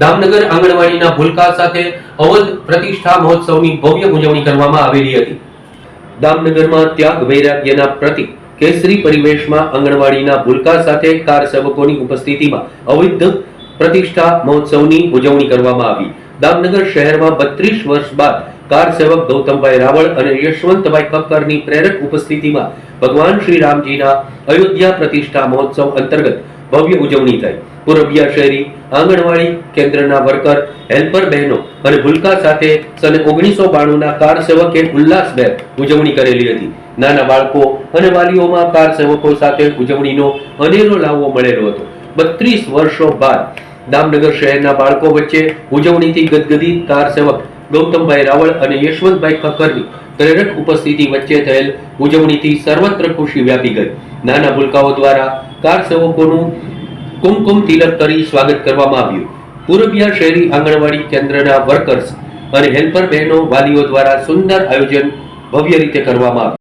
દામનગર આંગણવાડીના ભૂલકા સાથે અવધ પ્રતિષ્ઠા મહોત્સવની ભવ્ય ઉજવણી કરવામાં આવેલી હતી. દામનગરમાં ત્યાગ વૈરાગ્યના પ્રતિક કેસરી પરિવેશમાં આંગણવાડીના ભૂલકા સાથે કાર સેવકોની ઉપસ્થિતિમાં અવિધ પ્રતિષ્ઠા મહોત્સવની ઉજવણી કરવામાં આવી. દામનગર શહેરમાં બત્રીસ વર્ષ બાદ કાર સેવક ગૌતમભાઈ રાવળ અને યશવંતભાઈ કક્કરની પ્રેરક ઉપસ્થિતિમાં ભગવાન શ્રી રામજીના અયોધ્યા પ્રતિષ્ઠા મહોત્સવ અંતર્ગત ભવ્ય ઉજવણી થઈ. પૂરબિયા શહેરી આંગણવાડી કેન્દ્રના વર્કર, હેલ્પર બહેનો અને ભૂલકા સાથે સને ઓગણીસો બાણુંના કાર સેવકે ઉલ્લાસભેર ઉજવણી કરેલી હતી. નાના બાળકો અને વાલીઓમાં કાર સેવકો સાથે ઉજવણીનો અનેરો લાવો મળેલો હતો. બત્રીસ વર્ષો બાદ દામનગર શહેરના બાળકો વચ્ચે ઉજવણીથી ગદગદી કાર સેવક ગૌતમભાઈ રાવળ અને યશવંતભાઈ ખક્કરની પ્રેરક ઉપસ્થિતિ વચ્ચે થયેલ ઉજવણીથી સર્વત્ર ખુશી વ્યાપી ગઈ. નાના ભૂલકાઓ દ્વારા કાર સેવકોનું કુમકુમ તિલક કરી સ્વાગત કરવામાં આવ્યું. પૂરબિયા શહેરી આંગણવાડી કેન્દ્રના વર્કર્સ અને હેલ્પર બહેનો વાલીઓ દ્વારા સુંદર આયોજન ભવ્ય રીતે કરવામાં આવ્યું.